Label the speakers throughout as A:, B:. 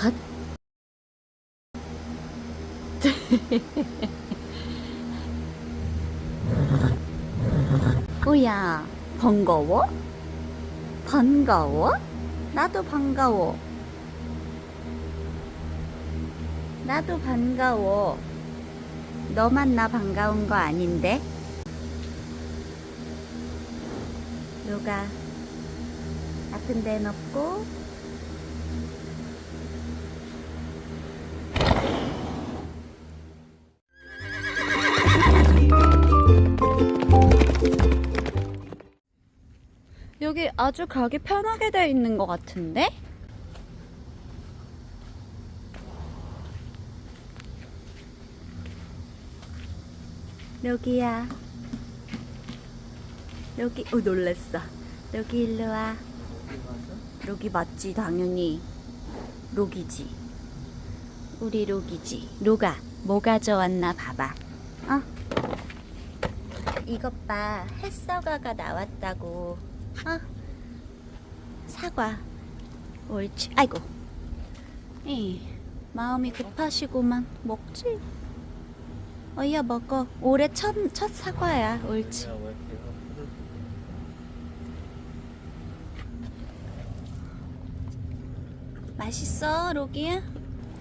A: 핫. 뭐야, 반가워? 반가워? 나도 반가워. 나도 반가워. 너만 나 반가운 거 아닌데? 누가 아픈 데는 없고 아주 가기 편하게 되어 있는 것 같은데? 여기야. 여기, 어, 놀랬어. 여기 일로 와. 로기 맞지, 당연히. 로기지. 우리 로기지. 로가, 뭐 가져왔나 봐봐. 어? 이것 봐. 햇서가가 나왔다고. 어? 사과. 옳지. 아이고. 이 마음이 급하시고만 먹지. 어이야 먹어. 올해 첫, 첫 사과야. 옳지. 맛있어, 로기야?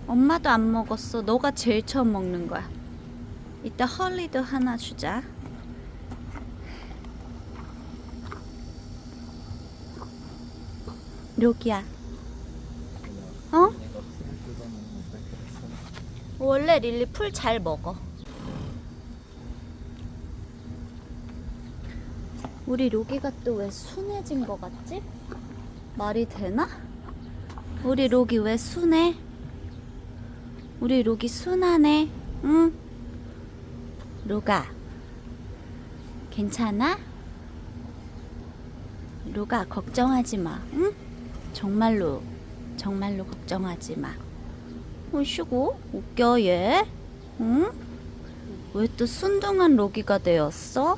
A: 엄마도 안 먹었어. 너가 제일 처음 먹는 거야. 이따 헐리도 하나 주자. 로기야. 어? 원래 릴리 풀 잘 먹어. 우리 로기가 또 왜 순해진 거 같지? 말이 되나? 우리 로기 왜 순해? 우리 로기 순하네. 응? 로가. 괜찮아? 로가 걱정하지 마. 응? 정말로 정말로 걱정하지 마. 어이구 웃겨 얘. 응? 왜 또 순둥한 로기가 되었어?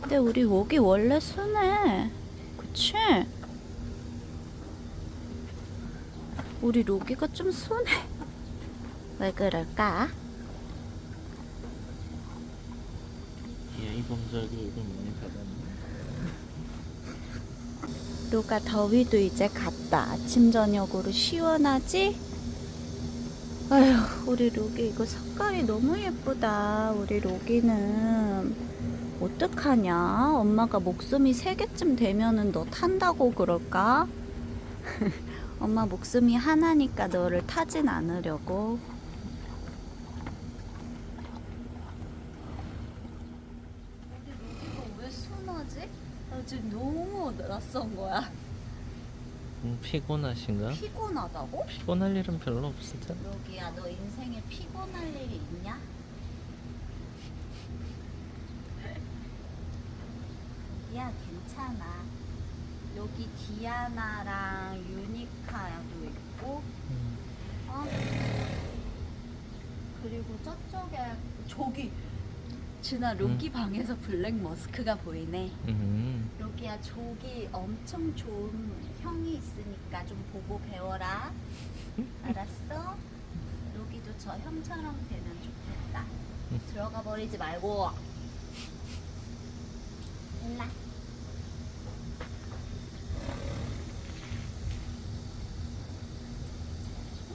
A: 근데 우리 로기 원래 순해. 그치? 우리 로기가 좀 순해. 왜 그럴까?
B: 얘 이번 저기 얼굴 많이 닫았네.
A: 로가 더위도 이제 갔다. 아침 저녁으로 시원하지? 아휴, 우리 로기 이거 색깔이 너무 예쁘다. 우리 로기는 어떡하냐? 엄마가 목숨이 세 개쯤 되면은 너 탄다고 그럴까? 엄마 목숨이 하나니까 너를 타진 않으려고. 우리 로기가 왜 순하지? 나 지금 너무 낯선 거야.
B: 음, 피곤하신가?
A: 피곤하다고?
B: 피곤할 일은 별로 없으죠?
A: 로기야, 너 인생에 피곤할 일이 있냐? 야, 괜찮아. 여기 디아나랑 유니카도 있고,
B: 음,
A: 어? 그리고 저쪽에 저기 진아 로기 방에서 블랙 머스크가 보이네.
B: 음,
A: 로기야, 저기 엄청 좋은 형이 있으니까 좀 보고 배워라. 알았어? 로기도 저 형처럼 되면 좋겠다. 들어가 버리지 말고. 일라.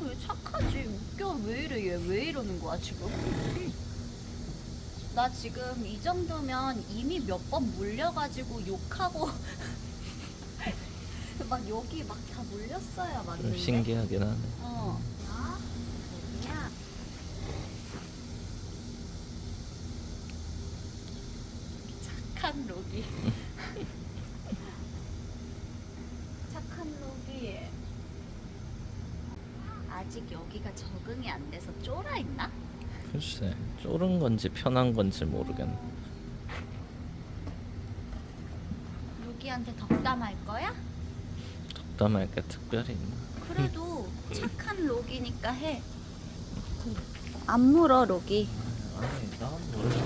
A: 왜 착하지? 웃겨. 왜 이래? 얘 왜 이러는 거야, 지금? 나 지금 이 정도면 이미 몇 번 물려가지고 욕하고 막 여기 막 다 물렸어야
B: 좀
A: 맞는데.
B: 신기하긴 하네.
A: 어. 아, 여기야. 착한 로기. 착한 로기. 아직 여기가 적응이 안 돼서 쫄아 있나?
B: 글쎄, 쫄은 건지 편한 건지 모르겠네.
A: 로기한테 덕담할 거야?
B: 덕담할 게 특별히 있나?
A: 그래도 착한 로기니까 해. 안 물어 로기.
B: 아니, 난 모르겠어.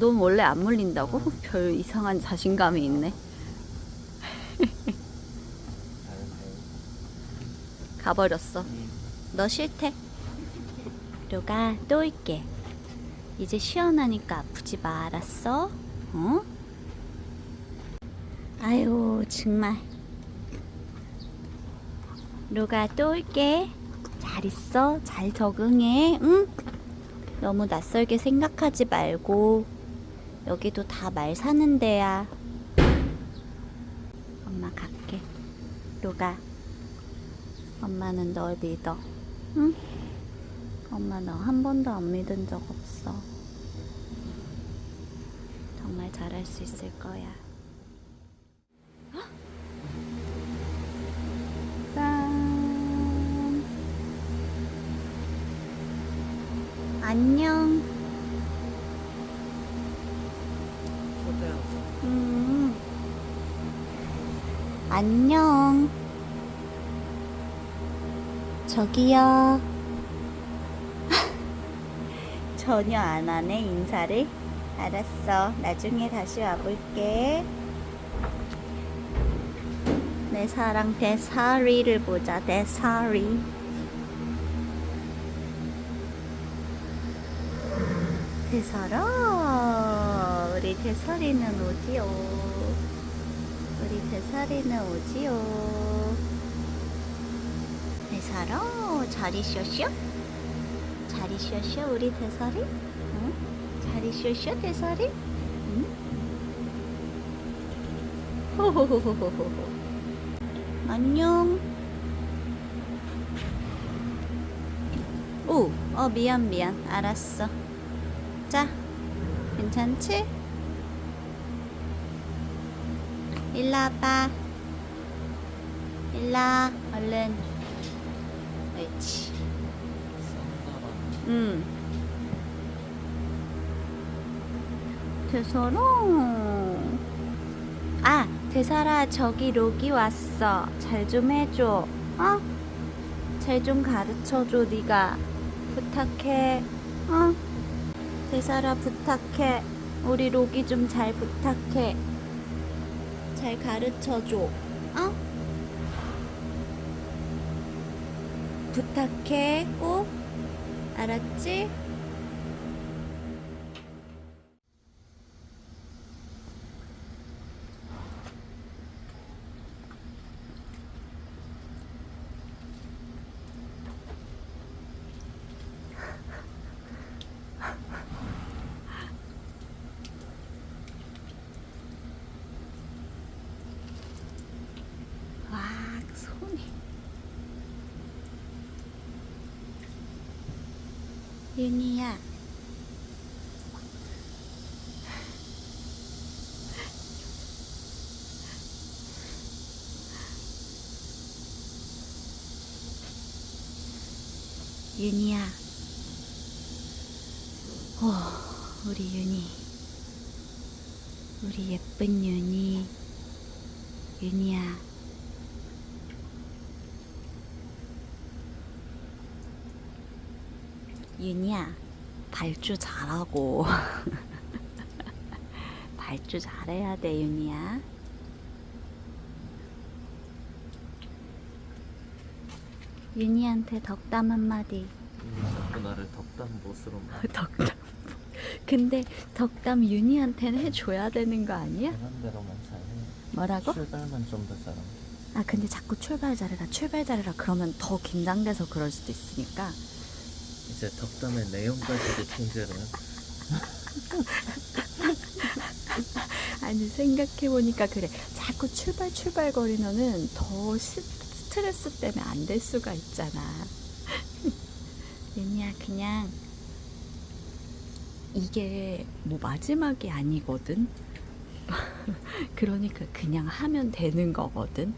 A: 넌 원래 안 물린다고? 별 이상한 자신감이 있네. 가버렸어.
B: 음.
A: 너 싫대? 로가 또 올게. 이제 시원하니까 아프지 마, 알았어? 어? 아유, 정말. 로가 또 올게. 잘 있어. 잘 적응해. 응? 너무 낯설게 생각하지 말고. 여기도 다 말 사는 데야. 엄마 갈게. 로가. 엄마는 널 믿어. 응? 엄마 너 한 번도 안 믿은 적 없어. 정말 잘할 수 있을 거야. 헉! 짠. 안녕. 음. 안녕. 저기요. 전혀 안 하네, 인사를. 알았어. 나중에 다시 와볼게. 내 사랑 대사리를 보자, 대사리. 대사라. 우리 대사리는 오지요. 우리 대사리는 오지요. 대사라, 잘 있었쇼? 잘 있었쇼, 우리 대사리? 응? 잘 있었쇼, 대사리? 응? 안녕. 오, 어, 미안, 미안. 알았어. 자, 괜찮지? 일로 와봐. 일로 와, 얼른. 옳지. 응. 대사라. 아, 대사라, 저기 로기 왔어. 잘 좀 해줘. 어? 잘 좀 가르쳐줘, 네가. 부탁해. 어? 대사라, 부탁해. 우리 로기 좀 잘 부탁해. 잘 가르쳐줘. 어? 부탁해, 꼭. 알았지? 와, 손이. 윤희야. 윤희야. 오, 우리 윤희. 우리 예쁜 윤희. 윤희야. 윤희야, 발주 잘하고. 발주 잘해야 돼, 윤희야. 윤희한테 덕담 한마디.
B: 음, 자꾸 나를 덕담 보스로 만
A: 덕담. 근데 덕담 윤희한테는 해줘야 되는 거 아니야?
B: 대로만 잘해
A: 뭐라고?
B: 출발만 좀 더 잘하면
A: 아, 근데 자꾸 출발 잘해라, 출발 잘해라. 그러면 더 긴장돼서 그럴 수도 있으니까.
B: 이제 덕담의 내용까지도 통제를
A: 아니 생각해보니까 그래. 자꾸 출발 출발 거리면은 더 스, 스트레스 때문에 안 될 수가 있잖아. 윤희야 그냥 이게 뭐 마지막이 아니거든? 그러니까 그냥 하면 되는 거거든?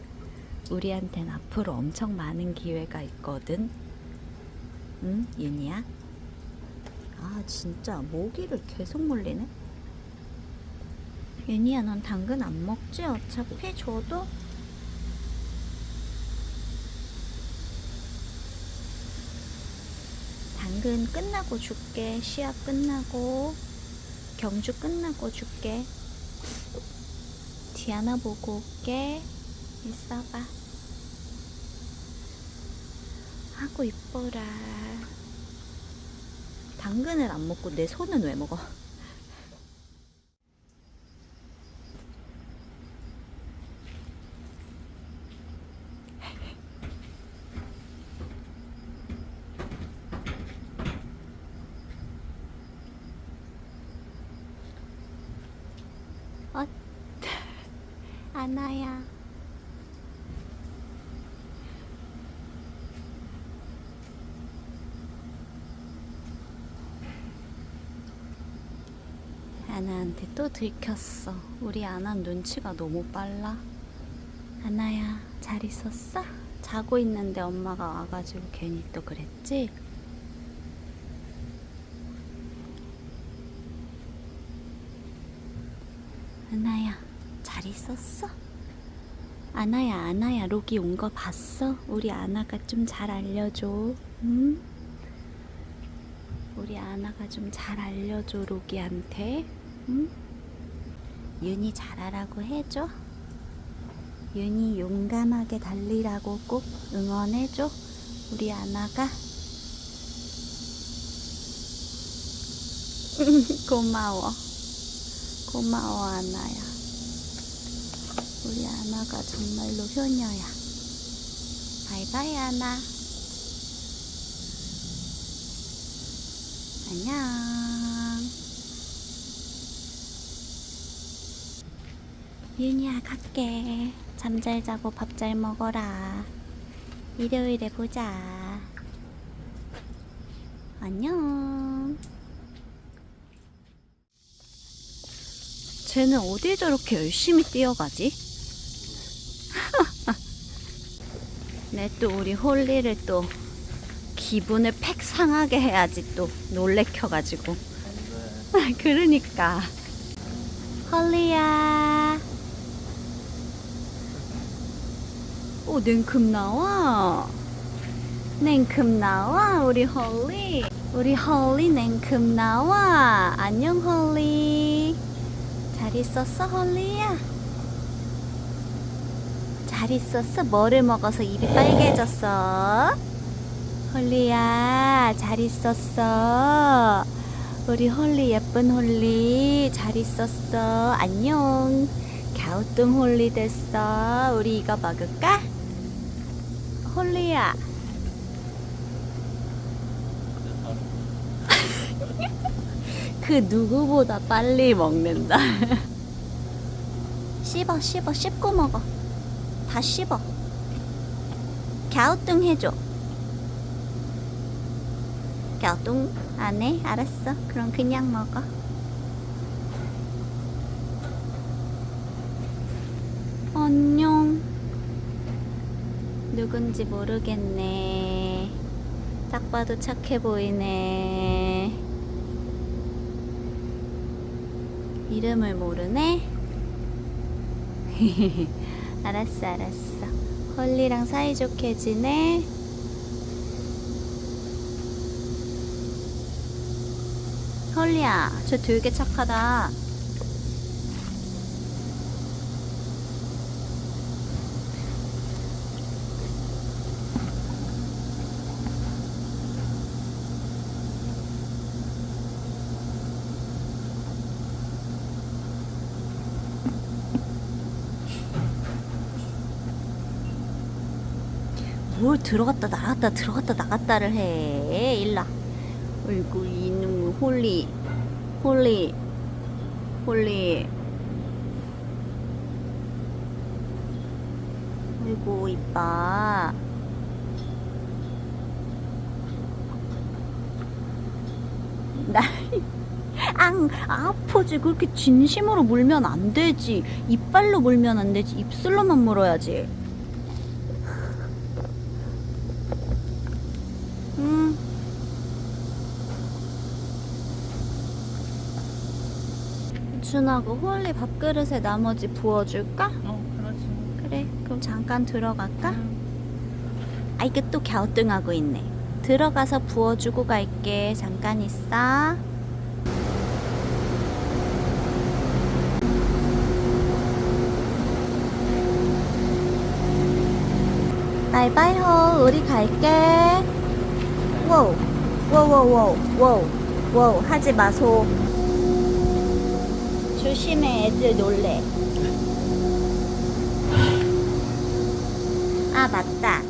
A: 우리한텐 앞으로 엄청 많은 기회가 있거든 응 윤희야? 아 진짜 모기를 계속 물리네? 윤희야 넌 당근 안 먹지? 어차피 줘도? 당근 끝나고 줄게. 시합 끝나고. 경주 끝나고 줄게. 디아나 보고 올게. 있어봐 하고 이뻐라. 당근을 안 먹고 내 손은 왜 먹어? 어, 아나야. 아나한테 또 들켰어. 우리 아나 눈치가 너무 빨라. 아나야, 잘 있었어? 자고 있는데 엄마가 와가지고 괜히 또 그랬지? 아나야, 잘 있었어? 아나야, 아나야, 로기 온 거 봤어? 우리 아나가 좀 잘 알려줘. 응? 우리 아나가 좀 잘 알려줘, 로기한테. 응? 윤이 잘하라고 해줘. 윤이 용감하게 달리라고 꼭 응원해줘. 우리 아나가. 고마워. 고마워, 아나야. 우리 아나가 정말로 효녀야. 바이바이, 아나. 안녕. 윤이야, 갈게. 잠 잘 자고 밥 잘 먹어라. 일요일에 보자. 안녕. 쟤는 어디 저렇게 열심히 뛰어가지? 내 또 우리 홀리를 또 기분을 팩 상하게 해야지 또 놀래켜가지고. 그러니까. 홀리야. 오, 냉큼 나와. 냉큼 나와, 우리 홀리. 우리 홀리 냉큼 나와. 안녕, 홀리. 잘 있었어, 홀리야? 잘 있었어? 뭐를 먹어서 입이 빨개졌어? 홀리야, 잘 있었어? 우리 홀리 예쁜 홀리 잘 있었어. 안녕. 갸우뚱 홀리 됐어. 우리 이거 먹을까? 홀리야. 그 누구보다 빨리 먹는다. 씹어, 씹어, 씹고 먹어. 다 씹어. 갸우뚱 해줘. 갸우뚱 안 해? 알았어. 그럼 그냥 먹어. 안녕. 누군지 모르겠네. 딱 봐도 착해 보이네. 이름을 모르네? 알았어, 알았어. 헐리랑 사이좋게 지내? 헐리야, 쟤 되게 착하다. 뭘 들어갔다 나갔다 들어갔다 나갔다를 해. 일라. 어이구 이놈 홀리 홀리 홀리. 아이고 이뻐. 나. 앙 아프지 그렇게 진심으로 물면 안 되지 이빨로 물면 안 되지 입술로만 물어야지 음. 준하고 홀리 밥그릇에 나머지 부어줄까?
B: 어 그렇지.
A: 그래 그럼 잠깐 들어갈까? 아 이게 또 갸우뚱하고 있네. 들어가서 부어주고 갈게. 잠깐 있어. 바이바이 호 우리 갈게. 와우 와우 와우 하지 마소 조심해 애들 놀래. 아 맞다